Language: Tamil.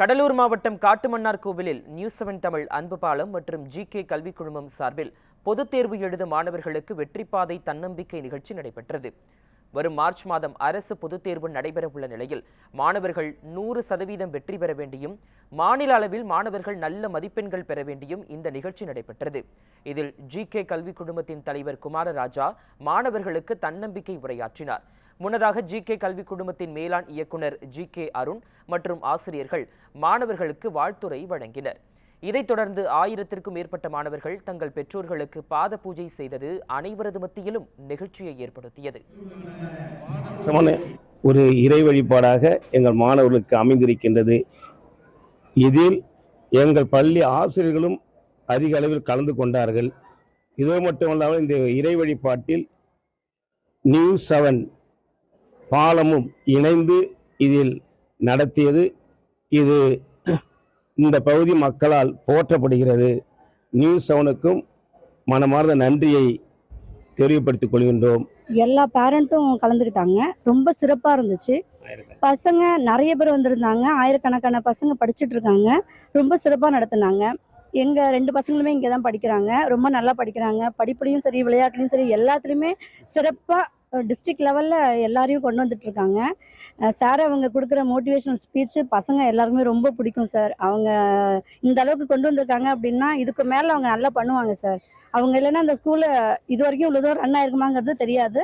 கடலூர் மாவட்டம் காட்டுமன்னார் கோவிலில் நியூஸ் செவன் தமிழ் அன்பு பாலம் மற்றும் ஜி கே கல்விக் குழுமம் சார்பில் பொதுத் தேர்வு எழுதும் மாணவர்களுக்கு வெற்றிப்பாதை தன்னம்பிக்கை நிகழ்ச்சி நடைபெற்றது. வரும் மார்ச் மாதம் அரசு பொதுத் தேர்வு நடைபெறவுள்ள நிலையில் மாணவர்கள் நூறு சதவீதம் வெற்றி பெற வேண்டியும் மாநில அளவில் மாணவர்கள் நல்ல மதிப்பெண்கள் பெற வேண்டியும் இந்த நிகழ்ச்சி நடைபெற்றது. இதில் ஜி கே கல்விக் குழுமத்தின் தலைவர் குமாரராஜா மாணவர்களுக்கு தன்னம்பிக்கை உரையாற்றினார். முன்னதாக ஜி கே கல்விக் குழுமத்தின் மேலாண் இயக்குனர் ஜி கே அருண் மற்றும் ஆசிரியர்கள் மாணவர்களுக்கு வாழ்த்துரை வழங்கினர். இதைத் தொடர்ந்து ஆயிரத்திற்கும் மேற்பட்ட மாணவர்கள் தங்கள் பெற்றோர்களுக்கு பாத பூஜை செய்தது அனைவரது மத்தியிலும் நெகிழ்ச்சியை ஏற்படுத்தியது. ஒரு இறை வழிபாடாக எங்கள் மாணவர்களுக்கு அமைந்திருக்கின்றது. இதில் எங்கள் பள்ளி ஆசிரியர்களும் அதிக அளவில் கலந்து கொண்டார்கள். இது மட்டுமல்லாமல் இந்த இறை வழிபாட்டில் நியூ செவன் பாலமும் இணைந்து இதில் நடத்தியது. இது இந்த பகுதி மக்களால் போற்றப்படுகிறது. நியூ செவனுக்கும் மனமார்ந்த நன்றியை தெரியப்படுத்திக் கொள்கின்றோம். எல்லா பேரண்ட்டும் கலந்துக்கிட்டாங்க. ரொம்ப சிறப்பாக இருந்துச்சு. பசங்க நிறைய பேர் வந்திருந்தாங்க. ஆயிரக்கணக்கான பசங்க படிச்சுட்டு இருக்காங்க. ரொம்ப சிறப்பாக நடத்துனாங்க. எங்கள் ரெண்டு பசங்களுமே இங்கே தான் படிக்கிறாங்க. ரொம்ப நல்லா படிக்கிறாங்க. படிப்புலையும் சரி விளையாட்டுலையும் சரி எல்லாத்துலேயுமே சிறப்பாக டிஸ்ட்ரிக்ட் லெவலில் எல்லாரையும் கொண்டு வந்துட்டு இருக்காங்க சார் அவங்க கொடுக்குற மோட்டிவேஷனல் ஸ்பீச்சு பசங்க எல்லாருக்குமே ரொம்ப பிடிக்கும் சார் அவங்க இந்த அளவுக்கு கொண்டு வந்திருக்காங்க அப்படின்னா இதுக்கு மேலே அவங்க நல்லா பண்ணுவாங்க சார் அவங்க இல்லைன்னா அந்த ஸ்கூலில் இது வரைக்கும் இவ்வளோ தூரம் ரன் ஆயிருக்குமாங்கிறது தெரியாது.